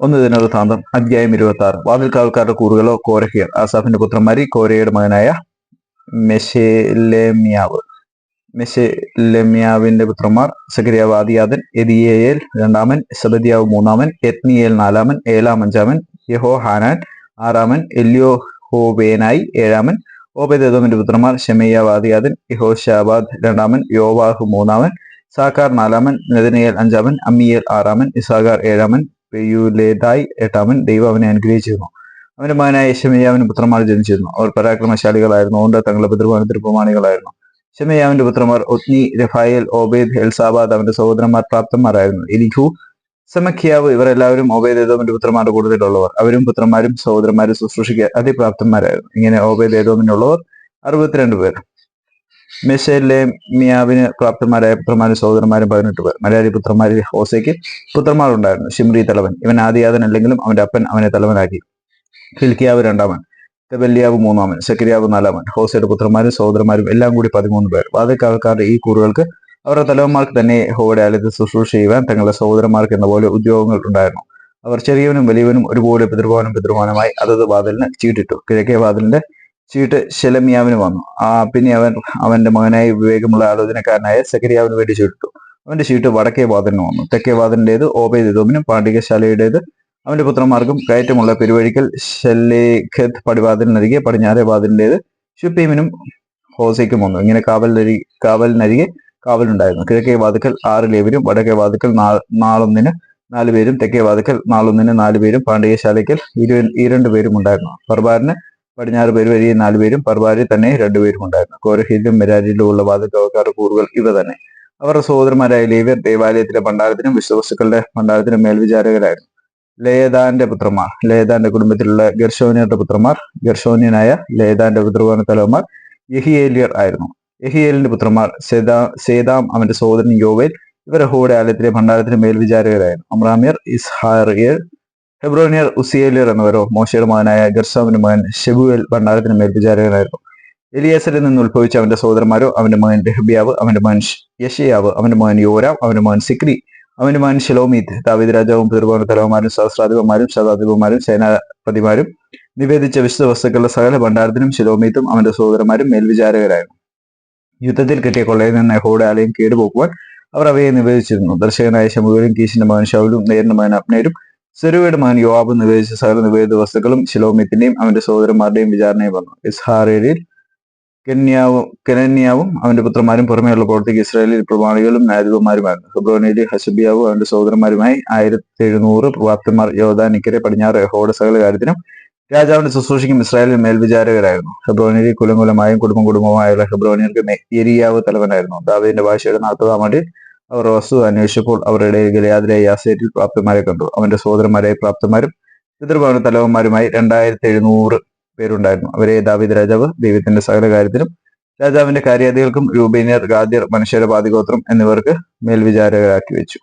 ഒന്ന് ദിനവൃത്താന്തം അധ്യായം ഇരുപത്തി ആറ് വാതിൽക്കാവൽക്കാരുടെ കൂറുകളോ കോരഹിയർ. ആസാഫിന്റെ പുത്രന്മാരി കോരയുടെ മകനായ മെഷേലെമ്യാവ് മെഷേലെമിയാവിന്റെ പുത്രന്മാർ സക്രിയാവ് ആദിയാദൻ എദിയേൽ രണ്ടാമൻ സബദിയാവ് മൂന്നാമൻ എത്നിയേൽ നാലാമൻ ഏലാം അഞ്ചാമൻ യഹോ ഹാനാൻ ആറാമൻ എല്യോ ഹോബേനായി ഏഴാമൻ ഓബേദേദോമിന്റെ പുത്രന്മാർ ഷെമയ്യാവ് ആദിയാദൻ യഹോഷാബാദ് രണ്ടാമൻ യോവാഹു മൂന്നാമൻ സാക്കാർ നാലാമൻ നെതനയേൽ അഞ്ചാമൻ അമ്മിയേൽ ആറാമൻ ഇസാഗാർ ഏഴാമൻ പെയ്യുലേതായി എട്ടാമൻ ദൈവം അവനെ അനുഗ്രഹിച്ചിരുന്നു. അവന്റെ മകനായ യശമയ്യാവിന് പുത്രന്മാർ ജനിച്ചിരുന്നു. അവർ പരാക്രമശാലികളായിരുന്നു. അതുകൊണ്ട് തങ്ങളുടെ പിതൃഭവനത്തിന് പ്രമാണികളായിരുന്നു ഷമയ്യാവിന്റെ പുത്രന്മാർ ഒത്നി രഫായൽ ഓബേദ് എൽസാബാദ് അവന്റെ സഹോദരന്മാർ പ്രാപ്തന്മാരായിരുന്നു. എലിഹു സമഖ്യാവ് ഇവരെല്ലാവരും ഓബേദേദോമിന്റെ പുത്രന്മാരുടെ കൂടുതലുള്ളവർ അവരും പുത്രന്മാരും സഹോദരന്മാരും ശുശ്രൂഷിക്കാൻ അതിപ്രാപ്തന്മാരായിരുന്നു. ഇങ്ങനെ ഓബേദേദോമിനുള്ളവർ അറുപത്തിരണ്ട് പേർ. മെഷേലെമിയാവിന് പ്രാപ്തന്മാരായ പുത്രന്മാരും സഹോദരന്മാരും പതിനെട്ട് പേർ. മലയാളി പുത്രന്മാരിൽ ഹോസയ്ക്ക് പുത്രന്മാരുണ്ടായിരുന്നു. ഷിംറി തലവൻ. ഇവൻ ആദിയാതൻ അല്ലെങ്കിലും അവന്റെ അപ്പൻ അവനെ തലവനാക്കി. ഹിൽക്കിയാവ് രണ്ടാമൻ തെബല്യാവ് മൂന്നാമൻ സെക്രിയാവ് നാലാമൻ ഹോസയുടെ പുത്രന്മാരും സഹോദരന്മാരും എല്ലാം കൂടി പതിമൂന്ന് പേർ. വാതിൽക്കാവൽക്കാരുടെ ഈ കൂറുകൾക്ക് അവരുടെ തലവന്മാർക്ക് തന്നെ ഹോയുടെ ആലയത്തിൽ ശുശ്രൂഷ ചെയ്യുവാൻ തങ്ങളുടെ സഹോദരന്മാർക്ക് എന്ന പോലെ ഉദ്യോഗങ്ങൾ ഉണ്ടായിരുന്നു. അവർ ചെറിയവനും വലിയവനും ഒരുപോലെ പിതൃഭവനും പിതൃഭവനുമായി അതത് വാതിലിന് ചീട്ടിട്ടു. കിഴക്കേ വാതിലിന്റെ ചീട്ട് ശെലമിയാവിന് വന്നു. ആ പിന്നെ അവൻ അവന്റെ മകനായി വിവേകമുള്ള ആലോചനക്കാരനായ സെക്കരിയാവിന് വേണ്ടി ചീട്ടിട്ടു. അവന്റെ ചീട്ട് വടക്കേ വാതിലിന് വന്നു. തെക്കേ വാദനേത് ഓബേദിതോമിനും പാണ്ഡികശാലയുടേത് അവന്റെ പുത്രന്മാർക്കും കയറ്റമുള്ള പെരുവഴിക്കൽ ഷെല്ലേഖത്ത് പടിവാതിലിനരികെ പടിഞ്ഞാറേ വാതിലിന്റേത് ഷുപ്പീമിനും ഹോസയ്ക്കും വന്നു. ഇങ്ങനെ കാവലിനരി കാവലിനരികെ കാവലുണ്ടായിരുന്നു. കിഴക്കേ വാതുക്കൽ ആറ് ലേവരും വടക്കേ വാതുക്കൽ നാളൊന്നിന് നാലുപേരും തെക്കേ വാതുക്കൽ നാളൊന്നിന് നാലുപേരും പാണ്ഡികശാലയ്ക്കൽ ഇരു ഈ രണ്ടു പേരും ഉണ്ടായിരുന്നു. പർബാറിന് പടിഞ്ഞാറ് പേര് വരികെ നാല് പേരും പർബാരിൽ തന്നെ രണ്ടുപേരും ഉണ്ടായിരുന്നു. കോരഹിലും മെരാരിലും ഉള്ള വാതിൽക്കവക്കാരുടെ കൂറുകൾ ഇവ തന്നെ. അവരുടെ സഹോദരന്മാരായ ലേവ്യർ ദേവാലയത്തിലെ ഭണ്ഡാരത്തിനും വിശ്വവസ്തുക്കളുടെ ഭണ്ഡാരത്തിനും മേൽവിചാരകരായിരുന്നു. ലേദാന്റെ പുത്രന്മാർ ലേദാന്റെ കുടുംബത്തിലുള്ള ഗർഷോനിയുടെ പുത്രന്മാർ ഗർഷോനിയനായ ലേദാന്റെ പിതൃഭവന തലവന്മാർ യഹിയേലിയർ ആയിരുന്നു. യഹിയേലിന്റെ പുത്രന്മാർ സേദാ സേദാം അവന്റെ സഹോദരൻ യോവേൽ ഇവർ ഹോയുടെ ആലയത്തിലെ ഭണ്ഡാരത്തിന് മേൽവിചാരകരായിരുന്നു. അമ്രാമിയർ ഇസ്ഹാറിയർ ഹെബ്രോനിയർ ഉസിയേലിയർ എന്നിവരോ മോശയുടെ മകനായ ഗർസാമിന്റെ മകൻ ഷെബുവേൽ ഭണ്ഡാരത്തിന് മേൽവിചാരകനായിരുന്നു എലിയാസരിൽ നിന്ന് ഉത്ഭവിച്ച അവന്റെ സഹോദരന്മാരോ അവന്റെ മകൻ രഹബിയാവ് അവന്റെ മകൻ യഷയാവ് അവന്റെ മകൻ യോരാം അവന്റെ മകൻ സിക്രി അവന്റെ മകൻ ഷെലോമീത്ത് ദാവിദ് രാജാവും പിതൃഭവന തലവന്മാരും സഹസ്രാധിപന്മാരും ശതാധിപന്മാരും സേനാപതിമാരും നിവേദിച്ച വിശുദ്ധ വസ്തുക്കളുടെ സകല ഭണ്ഡാരത്തിനും ഷിലോമീത്തും അവന്റെ സഹോദരന്മാരും മേൽവിചാരകരായിരുന്നു യുദ്ധത്തിൽ കിട്ടിയ കൊള്ളയിൽ നിന്ന് യഹോയുടെ ആലയം കേടുപോക്കുവാൻ അവർ അവയെ നിവേദിച്ചിരുന്നു. ദർശകനായ ശമുവേലും കീശിന്റെ മകൻ ഷൗലും നേരിന്റെ മകൻ അപ്നേരും സെരുവയുടെ മകൻ യോവാബ് നിവേദിച്ച സകല നിവേദിത വസ്തുക്കളും ശിലോമിത്തിന്റെയും അവന്റെ സഹോദരന്മാരുടെയും വിചാരണയും വന്നു. ഇസ്ഹാരേരിൽ കെന്യാവും കെനന്യാവും അവന്റെ പുത്രന്മാരും പുറമെയുള്ള പ്രവർത്തിക്ക് ഇസ്രായേലിൽ പ്രമാണികളും ന്യായാധിപന്മാരുമായിരുന്നു ഹെബ്രോനിലെ ഹസബിയാവും അവന്റെ സഹോദരന്മാരുമായി ആയിരത്തി എഴുന്നൂറ് യോദാ യോധാനിക്കരെ പടിഞ്ഞാറ് യഹോയുടെ സകല കാര്യത്തിനും രാജാവിന്റെ ശുശ്രൂഷയ്ക്കും ഇസ്രായേലിൽ മേൽവിചാരകരായിരുന്നു. ഹെബ്രോനിൽ കുലംകുലമായും കുടുംബം കുടുംബമായുള്ള ഹെബ്രോനിയർക്ക് എരിയാവ് തലവനായിരുന്നു. ദാവീദിന്റെ ഭാഷയുടെ നാൽപ്പതാം ആണ്ടിൽ അവർ വസ്തു അന്വേഷിച്ചപ്പോൾ അവരുടെ ഗലയാദിലെ യാസേറ്റിൽ പ്രാപ്തന്മാരെ കണ്ടു. അവന്റെ സഹോദരന്മാരായ പ്രാപ്തന്മാരും പിതൃഭവന തലവന്മാരുമായി രണ്ടായിരത്തി എഴുന്നൂറ് പേരുണ്ടായിരുന്നു. അവരെ ദാവിദ് രാജാവ് ദൈവത്തിന്റെ സകല കാര്യത്തിലും രാജാവിന്റെ കാര്യാദികൾക്കും രൂപീനിയർ ഗാദ്യർ മനുഷ്യരുടെ പാതിഗോത്രം എന്നിവർക്ക് മേൽവിചാരകരാക്കി വെച്ചു.